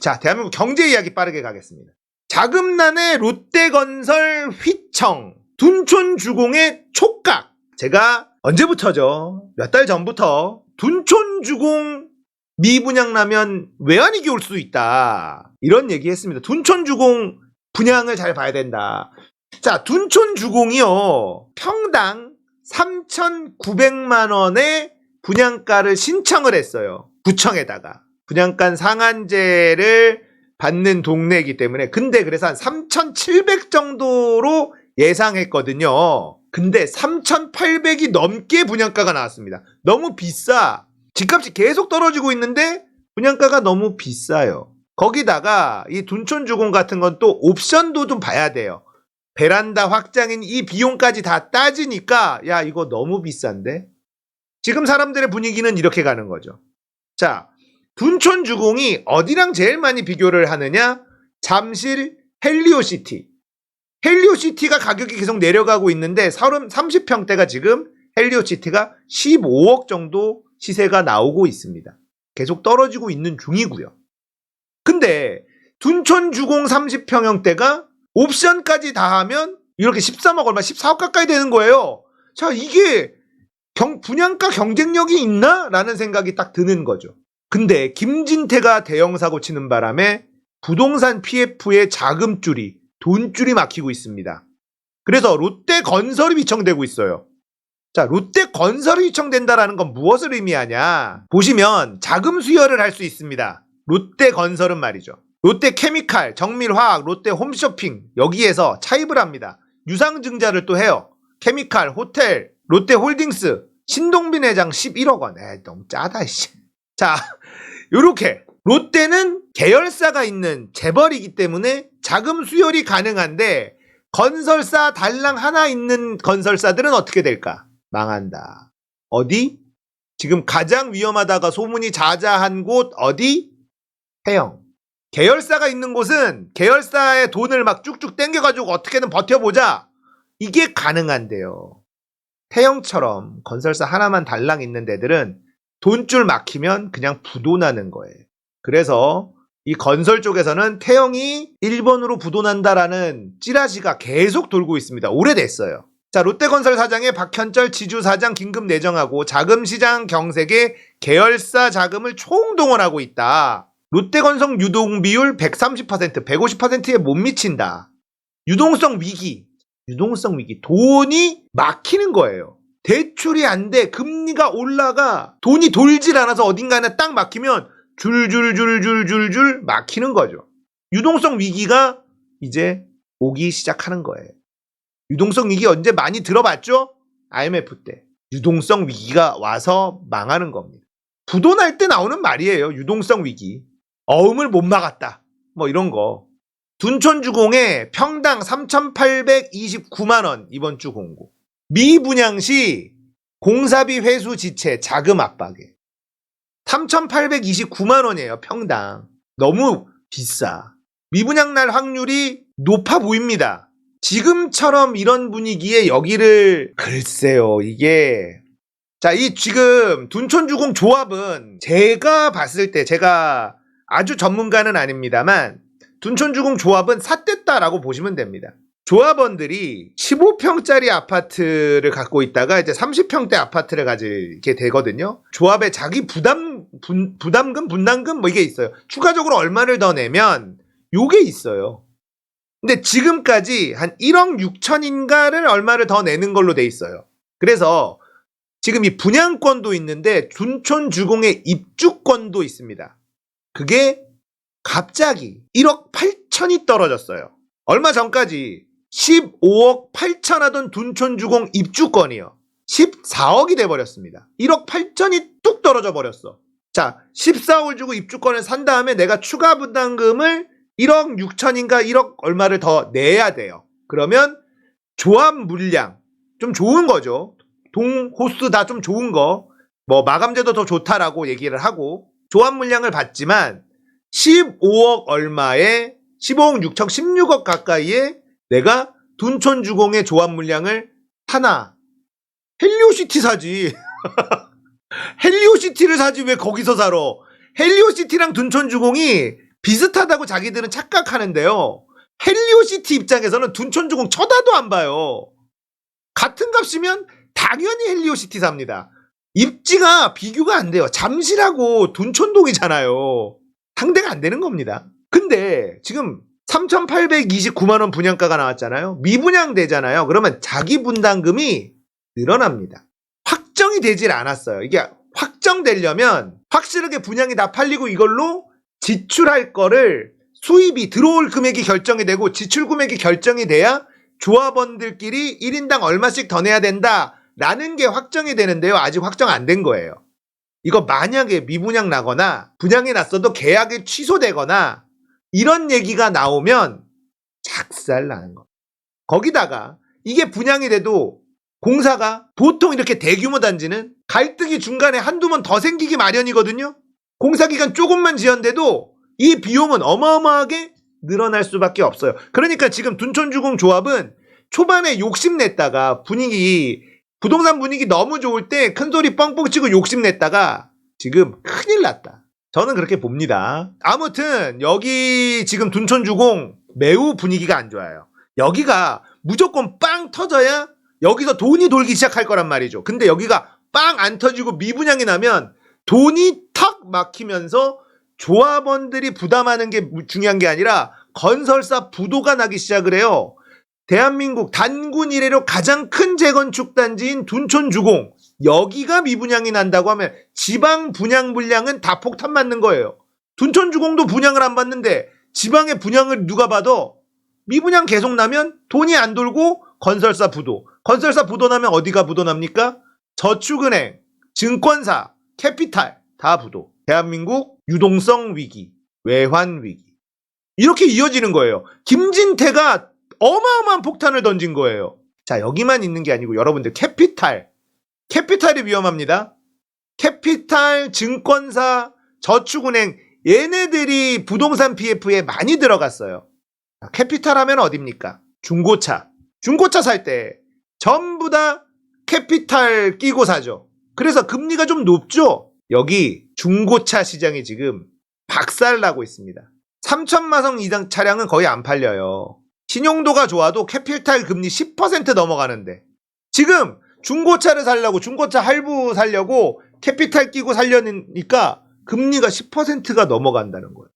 자, 대한민국 경제 이야기 빠르게 가겠습니다. 자금난의 롯데건설 휘청, 둔촌주공의 촉각. 제가 언제부터죠? 몇 달 전부터 둔촌주공 미분양라면 외환위기 올 수 있다. 이런 얘기 했습니다. 둔촌주공 분양을 잘 봐야 된다. 자, 둔촌주공이요. 평당 3,900만 원의 분양가를 신청을 했어요. 구청에다가. 분양가 상한제를 받는 동네이기 때문에 근데 그래서 한 3,700 정도로 예상했거든요. 근데 3,800이 넘게 분양가가 나왔습니다. 너무 비싸. 집값이 계속 떨어지고 있는데 분양가가 너무 비싸요. 거기다가 이 둔촌 주공 같은 건 또 옵션도 좀 봐야 돼요. 베란다 확장인 이 비용까지 다 따지니까 야 이거 너무 비싼데? 지금 사람들의 분위기는 이렇게 가는 거죠. 자, 둔촌 주공이 어디랑 제일 많이 비교를 하느냐? 잠실 헬리오시티. 헬리오시티가 가격이 계속 내려가고 있는데 30평대가 지금 헬리오시티가 15억 정도 시세가 나오고 있습니다. 계속 떨어지고 있는 중이고요. 근데 둔촌 주공 30평형대가 옵션까지 다 하면 이렇게 13억 얼마 14억 가까이 되는 거예요. 자, 이게 경, 분양가 경쟁력이 있나? 라는 생각이 딱 드는 거죠. 근데 김진태가 대형 사고 치는 바람에 부동산 PF의 자금줄이 돈줄이 막히고 있습니다. 그래서 롯데 건설이 위청되고 있어요. 자, 롯데 건설이 위청된다라는 건 무엇을 의미하냐? 보시면 자금 수여를 할수 있습니다. 롯데 건설은 말이죠. 롯데 케미칼, 정밀화학, 롯데 홈쇼핑 여기에서 차입을 합니다. 유상증자를 또 해요. 케미칼, 호텔, 롯데 홀딩스, 신동빈 회장 11억 원. 에 너무 짜다 씨. 자, 요렇게 롯데는 계열사가 있는 재벌이기 때문에 자금 수혈이 가능한데 건설사 달랑 하나 있는 건설사들은 어떻게 될까? 망한다. 어디? 지금 가장 위험하다가 소문이 자자한 곳 어디? 해영. 계열사가 있는 곳은 계열사의 돈을 막 쭉쭉 땡겨가지고 어떻게든 버텨보자. 이게 가능한데요. 태영처럼 건설사 하나만 달랑 있는 데들은 돈줄 막히면 그냥 부도나는 거예요. 그래서 이 건설 쪽에서는 태영이 일본으로 부도난다라는 찌라시가 계속 돌고 있습니다. 오래됐어요. 자, 롯데건설 사장의 박현철 지주 사장 긴급 내정하고 자금시장 경색에 계열사 자금을 총동원하고 있다. 롯데건설 유동 비율 130%, 150%에 못 미친다. 유동성 위기, 유동성 위기, 돈이 막히는 거예요. 대출이 안 돼, 금리가 올라가, 돈이 돌질 않아서 어딘가에 딱 막히면 줄줄줄줄줄줄 막히는 거죠. 유동성 위기가 이제 오기 시작하는 거예요. 유동성 위기 언제 많이 들어봤죠? IMF 때. 유동성 위기가 와서 망하는 겁니다. 부도 날 때 나오는 말이에요. 유동성 위기. 어음을 못 막았다. 뭐 이런 거. 둔촌주공에 평당 3,829만원 이번 주 공고. 미분양 시 공사비 회수 지체 자금 압박에 3,829만원이에요. 평당. 너무 비싸. 미분양 날 확률이 높아 보입니다. 지금처럼 이런 분위기에 여기를 글쎄요. 이게 자, 이 지금 둔촌주공 조합은 제가 봤을 때 제가 아주 전문가는 아닙니다만 둔촌주공 조합은 삿됐다라고 보시면 됩니다. 조합원들이 15평짜리 아파트를 갖고 있다가 이제 30평대 아파트를 가지게 되거든요. 조합에 자기 부담 분, 부담금, 분담금 뭐 이게 있어요. 추가적으로 얼마를 더 내면 요게 있어요. 근데 지금까지 한 1억 6천인가를 얼마를 더 내는 걸로 돼 있어요. 그래서 지금 이 분양권도 있는데 둔촌 주공의 입주권도 있습니다. 그게 갑자기 1억 8천이 떨어졌어요. 얼마 전까지 15억 8천 하던 둔촌주공 입주권이요. 14억이 돼버렸습니다. 1억 8천이 뚝 떨어져 버렸어. 자, 14억을 주고 입주권을 산 다음에 내가 추가 분담금을 1억 6천인가 1억 얼마를 더 내야 돼요. 그러면 조합 물량 좀 좋은 거죠. 동 호수 다 좀 좋은 거. 뭐 마감제도 더 좋다라고 얘기를 하고 조합 물량을 받지만 15억 얼마에 15억 6천 16억 가까이에 내가 둔촌 주공의 조합 물량을 하나 헬리오시티 사지 헬리오시티를 사지 왜 거기서 살아? 헬리오시티랑 둔촌 주공이 비슷하다고 자기들은 착각하는데요. 헬리오시티 입장에서는 둔촌 주공 쳐다도 안 봐요. 같은 값이면 당연히 헬리오시티 삽니다. 입지가 비교가 안 돼요. 잠실하고 둔촌동이잖아요. 상대가 안 되는 겁니다. 근데 지금 3,829만 원 분양가가 나왔잖아요. 미분양 되잖아요. 그러면 자기 분담금이 늘어납니다. 확정이 되질 않았어요. 이게 확정되려면 확실하게 분양이 다 팔리고 이걸로 지출할 거를 수입이 들어올 금액이 결정이 되고 지출 금액이 결정이 돼야 조합원들끼리 1인당 얼마씩 더 내야 된다라는 게 확정이 되는데요. 아직 확정 안 된 거예요. 이거 만약에 미분양 나거나 분양이 났어도 계약이 취소되거나 이런 얘기가 나오면 작살 나는 거. 거기다가 이게 분양이 돼도 공사가 보통 이렇게 대규모 단지는 갈등이 중간에 한두 번 더 생기기 마련이거든요. 공사 기간 조금만 지연돼도 이 비용은 어마어마하게 늘어날 수밖에 없어요. 그러니까 지금 둔촌주공 조합은 초반에 욕심냈다가 분위기 부동산 분위기 너무 좋을 때 큰 소리 뻥뻥 치고 욕심냈다가 지금 큰일 났다. 저는 그렇게 봅니다. 아무튼 여기 지금 둔촌주공 매우 분위기가 안 좋아요. 여기가 무조건 빵 터져야 여기서 돈이 돌기 시작할 거란 말이죠. 근데 여기가 빵 안 터지고 미분양이 나면 돈이 탁 막히면서 조합원들이 부담하는 게 중요한 게 아니라 건설사 부도가 나기 시작을 해요. 대한민국 단군 이래로 가장 큰 재건축 단지인 둔촌 주공 여기가 미분양이 난다고 하면 지방 분양 물량은 다 폭탄 맞는 거예요. 둔촌 주공도 분양을 안 받는데 지방의 분양을 누가 받아? 미분양 계속 나면 돈이 안 돌고 건설사 부도. 건설사 부도 나면 어디가 부도 납니까? 저축은행, 증권사, 캐피탈 다 부도. 대한민국 유동성 위기, 외환 위기. 이렇게 이어지는 거예요. 김진태가 어마어마한 폭탄을 던진 거예요. 자, 여기만 있는 게 아니고 여러분들 캐피탈. 캐피탈이 위험합니다. 캐피탈, 증권사, 저축은행 얘네들이 부동산 PF에 많이 들어갔어요. 자, 캐피탈 하면 어딥니까? 중고차. 중고차 살 때 전부 다 캐피탈 끼고 사죠. 그래서 금리가 좀 높죠? 여기 중고차 시장이 지금 박살나고 있습니다. 3천마성 이상 차량은 거의 안 팔려요. 신용도가 좋아도 캐피탈 금리 10% 넘어가는데 지금 중고차를 살려고 중고차 할부 살려고 캐피탈 끼고 살려니까 금리가 10%가 넘어간다는 거예요.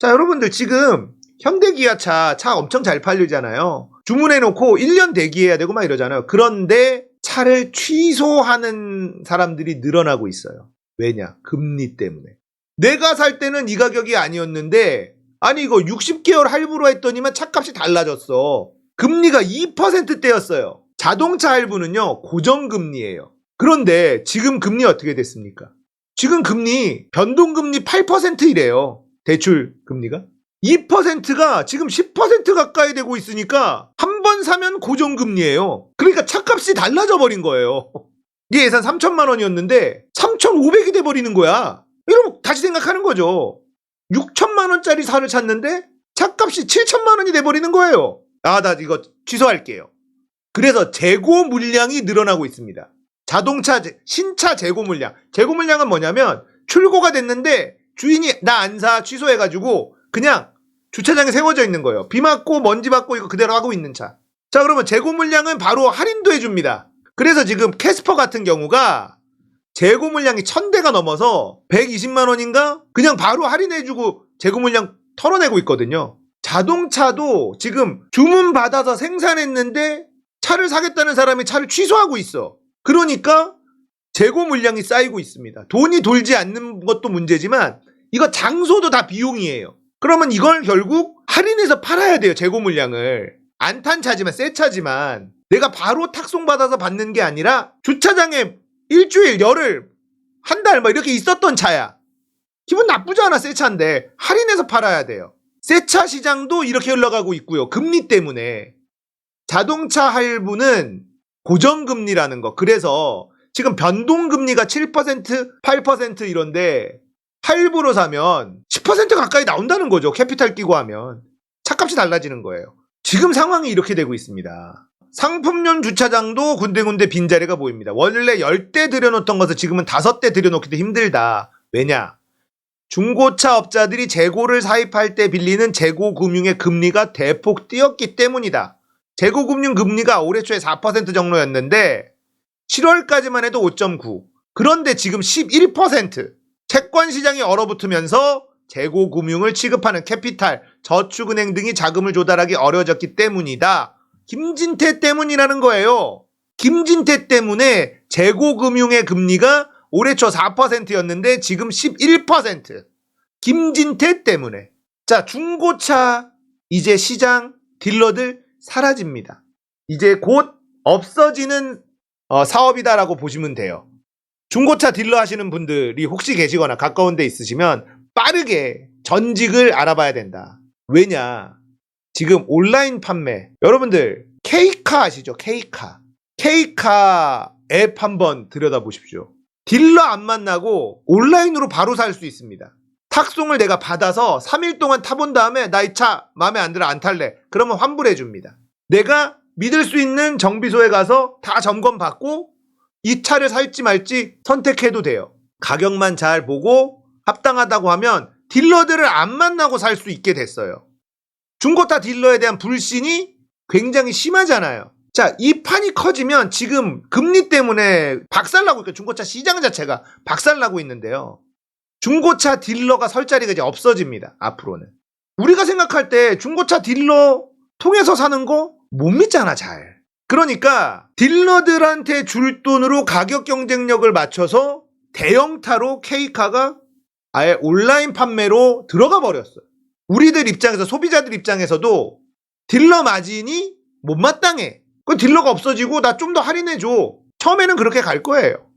자, 여러분들 지금 현대기아차 차 엄청 잘 팔리잖아요. 주문해 놓고 1년 대기해야 되고 막 이러잖아요. 그런데 차를 취소하는 사람들이 늘어나고 있어요. 왜냐? 금리 때문에. 내가 살 때는 이 가격이 아니었는데 아니 이거 60개월 할부로 했더니만 차값이 달라졌어. 금리가 2%대였어요. 자동차 할부는요 고정금리예요. 그런데 지금 금리 어떻게 됐습니까? 지금 금리 변동금리 8%이래요. 대출 금리가 2%가 지금 10% 가까이 되고 있으니까 한 번 사면 고정금리예요. 그러니까 차값이 달라져 버린 거예요. 이게 예산 3천만 원이었는데 3,500이 돼 버리는 거야. 이러면 다시 생각하는 거죠. 6천만 원짜리 사를 찾는데 차값이 7천만 원이 돼 버리는 거예요. 아, 나 이거 취소할게요. 그래서 재고 물량이 늘어나고 있습니다. 자동차 재- 신차 재고 물량. 재고 물량은 뭐냐면 출고가 됐는데 주인이 나 안 사 취소해가지고 그냥 주차장에 세워져 있는 거예요. 비 맞고 먼지 맞고 이거 그대로 하고 있는 차. 자 그러면 재고 물량은 바로 할인도 해줍니다. 그래서 지금 캐스퍼 같은 경우가 재고 물량이 1000대가 넘어서 120만 원인가 그냥 바로 할인해 주고 재고 물량 털어내고 있거든요. 자동차도 지금 주문 받아서 생산했는데 차를 사겠다는 사람이 차를 취소하고 있어. 그러니까 재고 물량이 쌓이고 있습니다. 돈이 돌지 않는 것도 문제지만 이거 장소도 다 비용이에요. 그러면 이걸 결국 할인해서 팔아야 돼요. 재고 물량을. 안 탄 차지만 새 차지만 내가 바로 탁송 받아서 받는 게 아니라 주차장에 일주일, 열흘, 한달뭐 이렇게 있었던 차야. 기분 나쁘지 않아 새 차인데 할인해서 팔아야 돼요. 새 차 시장도 이렇게 흘러가고 있고요. 금리 때문에 자동차 할부는 고정금리라는 거. 그래서 지금 변동금리가 7%, 8% 이런데 할부로 사면 10% 가까이 나온다는 거죠. 캐피탈 끼고 하면. 차값이 달라지는 거예요. 지금 상황이 이렇게 되고 있습니다. 상품용 주차장도 군데군데 빈자리가 보입니다. 원래 10대 들여놓던 것을 지금은 5대 들여놓기도 힘들다. 왜냐? 중고차 업자들이 재고를 사입할 때 빌리는 재고 금융의 금리가 대폭 뛰었기 때문이다. 재고 금융 금리가 올해 초에 4% 정도였는데 7월까지만 해도 5.9. 그런데 지금 11%. 채권 시장이 얼어붙으면서 재고 금융을 취급하는 캐피탈, 저축은행 등이 자금을 조달하기 어려워졌기 때문이다. 김진태 때문이라는 거예요. 김진태 때문에 재고 금융의 금리가 올해 초 4%였는데 지금 11%. 김진태 때문에. 자, 중고차 이제 시장 딜러들 사라집니다. 이제 곧 없어지는 어, 사업이다라고 보시면 돼요. 중고차 딜러 하시는 분들이 혹시 계시거나 가까운 데 있으시면 빠르게 전직을 알아봐야 된다. 왜냐? 지금 온라인 판매. 여러분들, K카 아시죠? K카. K카 앱 한번 들여다보십시오. 딜러 안 만나고 온라인으로 바로 살 수 있습니다. 탁송을 내가 받아서 3일 동안 타본 다음에 나 이 차 마음에 안 들어 안 탈래. 그러면 환불해 줍니다. 내가 믿을 수 있는 정비소에 가서 다 점검 받고 이 차를 살지 말지 선택해도 돼요. 가격만 잘 보고 합당하다고 하면 딜러들을 안 만나고 살 수 있게 됐어요. 중고차 딜러에 대한 불신이 굉장히 심하잖아요. 자, 이 판이 커지면 지금 금리 때문에 박살나고 있고 중고차 시장 자체가 박살나고 있는데요. 중고차 딜러가 설 자리가 이제 없어집니다. 앞으로는. 우리가 생각할 때 중고차 딜러 통해서 사는 거 못 믿잖아, 잘. 그러니까 딜러들한테 줄 돈으로 가격 경쟁력을 맞춰서 대형타로 K카가 아예 온라인 판매로 들어가 버렸어요. 우리들 입장에서 소비자들 입장에서도 딜러 마진이 못마땅해. 그 딜러가 없어지고 나 좀 더 할인해 줘. 처음에는 그렇게 갈 거예요.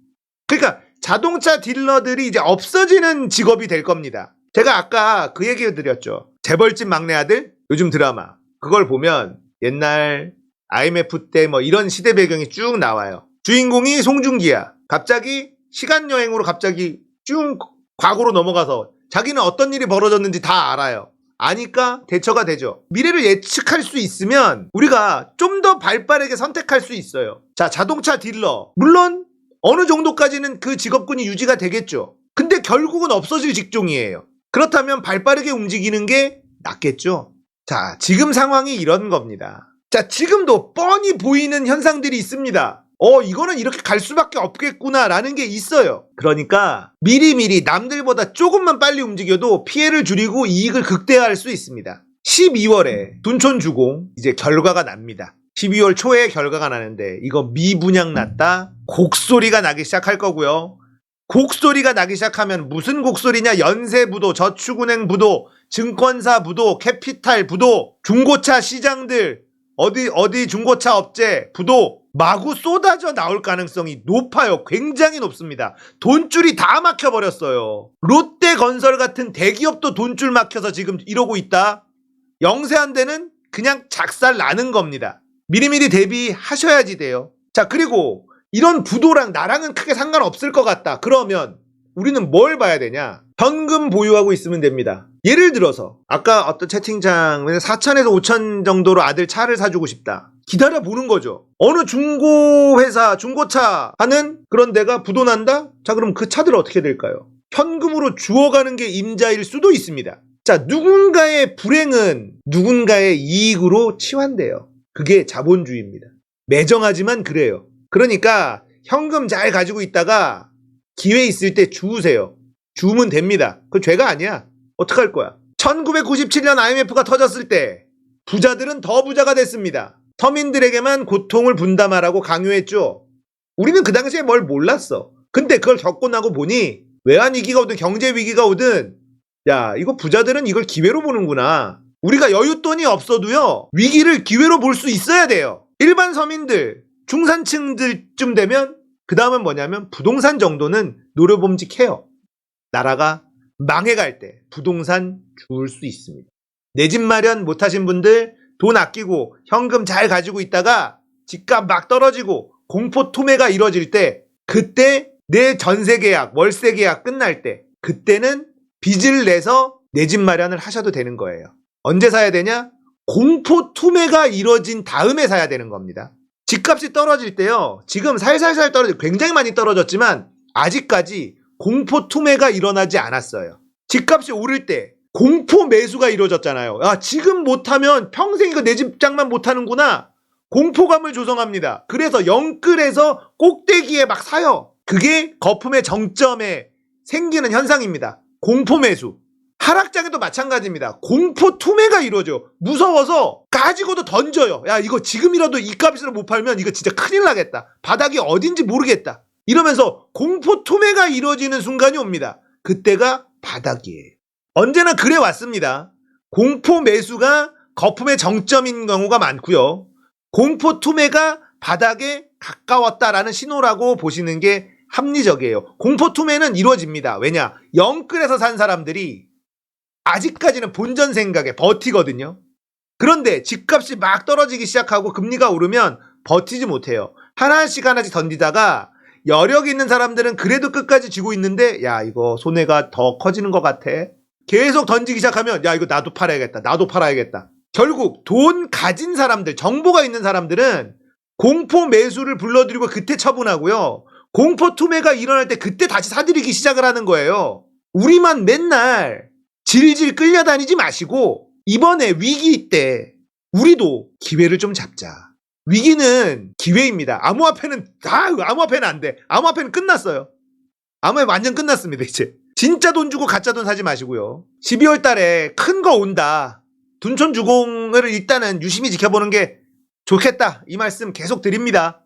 그러니까 자동차 딜러들이 이제 없어지는 직업이 될 겁니다. 제가 아까 그 얘기 드렸죠. 재벌집 막내 아들 요즘 드라마 그걸 보면 옛날 IMF 때 뭐 이런 시대 배경이 쭉 나와요. 주인공이 송중기야. 갑자기 시간 여행으로 갑자기 쭉 과거로 넘어가서 자기는 어떤 일이 벌어졌는지 다 알아요. 아니까 대처가 되죠. 미래를 예측할 수 있으면 우리가 좀 더 발빠르게 선택할 수 있어요. 자, 자동차 딜러. 물론 어느 정도까지는 그 직업군이 유지가 되겠죠. 근데 결국은 없어질 직종이에요. 그렇다면 발빠르게 움직이는 게 낫겠죠. 자, 지금 상황이 이런 겁니다. 자, 지금도 뻔히 보이는 현상들이 있습니다. 어, 이거는 이렇게 갈 수밖에 없겠구나라는 게 있어요. 그러니까 미리미리 남들보다 조금만 빨리 움직여도 피해를 줄이고 이익을 극대화할 수 있습니다. 12월에 둔촌 주공 이제 결과가 납니다. 12월 초에 결과가 나는데 이거 미분양 났다 곡소리가 나기 시작할 거고요. 곡소리가 나기 시작하면 무슨 곡소리냐 연세부도 저축은행 부도 증권사 부도 캐피탈 부도 중고차 시장들 어디 어디 중고차 업체 부도 마구 쏟아져 나올 가능성이 높아요. 굉장히 높습니다. 돈줄이 다 막혀버렸어요. 롯데 건설 같은 대기업도 돈줄 막혀서 지금 이러고 있다. 영세한데는 그냥 작살 나는 겁니다. 미리미리 대비하셔야지 돼요. 자, 그리고 이런 부도랑 나랑은 크게 상관없을 것 같다. 그러면 우리는 뭘 봐야 되냐? 현금 보유하고 있으면 됩니다. 예를 들어서 아까 어떤 채팅창에 4천에서 5천 정도로 아들 차를 사주고 싶다. 기다려 보는 거죠. 어느 중고 회사, 중고차 하는 그런 데가 부도난다? 자, 그럼 그 차들 어떻게 될까요? 현금으로 주워가는 게 임자일 수도 있습니다. 자, 누군가의 불행은 누군가의 이익으로 치환돼요. 그게 자본주의입니다. 매정하지만 그래요. 그러니까 현금 잘 가지고 있다가 기회 있을 때 주우세요. 주우면 됩니다. 그 죄가 아니야. 어떡할 거야? 1997년 IMF가 터졌을 때 부자들은 더 부자가 됐습니다. 서민들에게만 고통을 분담하라고 강요했죠. 우리는 그 당시에 뭘 몰랐어. 근데 그걸 겪고 나고 보니 외환 위기가 오든 경제 위기가 오든 야 이거 부자들은 이걸 기회로 보는구나. 우리가 여윳돈이 없어도요 위기를 기회로 볼 수 있어야 돼요. 일반 서민들 중산층들쯤 되면 그 다음은 뭐냐면 부동산 정도는 노려봄직해요. 나라가 망해갈 때 부동산 주울 수 있습니다. 내 집 마련 못하신 분들 돈 아끼고 현금 잘 가지고 있다가 집값 막 떨어지고 공포 투매가 이뤄질 때 그때 내 전세 계약, 월세 계약 끝날 때 그때는 빚을 내서 내 집 마련을 하셔도 되는 거예요. 언제 사야 되냐? 공포 투매가 이뤄진 다음에 사야 되는 겁니다. 집값이 떨어질 때요. 지금 살살살 떨어져 굉장히 많이 떨어졌지만 아직까지 공포 투매가 일어나지 않았어요. 집값이 오를 때 공포 매수가 이루어졌잖아요. 아, 지금 못하면 평생 이거 내 집장만 못하는구나. 공포감을 조성합니다. 그래서 영끌에서 꼭대기에 막 사요. 그게 거품의 정점에 생기는 현상입니다. 공포 매수. 하락장에도 마찬가지입니다. 공포 투매가 이루어져. 무서워서 가지고도 던져요. 야, 이거 지금이라도 이 값으로 못 팔면 이거 진짜 큰일 나겠다. 바닥이 어딘지 모르겠다. 이러면서 공포 투매가 이루어지는 순간이 옵니다. 그때가 바닥이에요. 언제나 그래 왔습니다. 공포 매수가 거품의 정점인 경우가 많고요. 공포 투매가 바닥에 가까웠다라는 신호라고 보시는 게 합리적이에요. 공포 투매는 이루어집니다. 왜냐? 영끌에서 산 사람들이 아직까지는 본전 생각에 버티거든요. 그런데 집값이 막 떨어지기 시작하고 금리가 오르면 버티지 못해요. 하나씩 하나씩 던지다가 여력 있는 사람들은 그래도 끝까지 쥐고 있는데 야 이거 손해가 더 커지는 것 같아. 계속 던지기 시작하면 야 이거 나도 팔아야겠다. 나도 팔아야겠다. 결국 돈 가진 사람들, 정보가 있는 사람들은 공포 매수를 불러들이고 그때 처분하고요. 공포 투매가 일어날 때 그때 다시 사들이기 시작을 하는 거예요. 우리만 맨날 질질 끌려다니지 마시고 이번에 위기 때 우리도 기회를 좀 잡자. 위기는 기회입니다. 암호화폐는 다 암호화폐는 안 돼. 암호화폐는 끝났어요. 암호화폐 완전 끝났습니다 이제. 진짜 돈 주고 가짜 돈 사지 마시고요. 12월 달에 큰 거 온다. 둔촌 주공을 일단은 유심히 지켜보는 게 좋겠다. 이 말씀 계속 드립니다.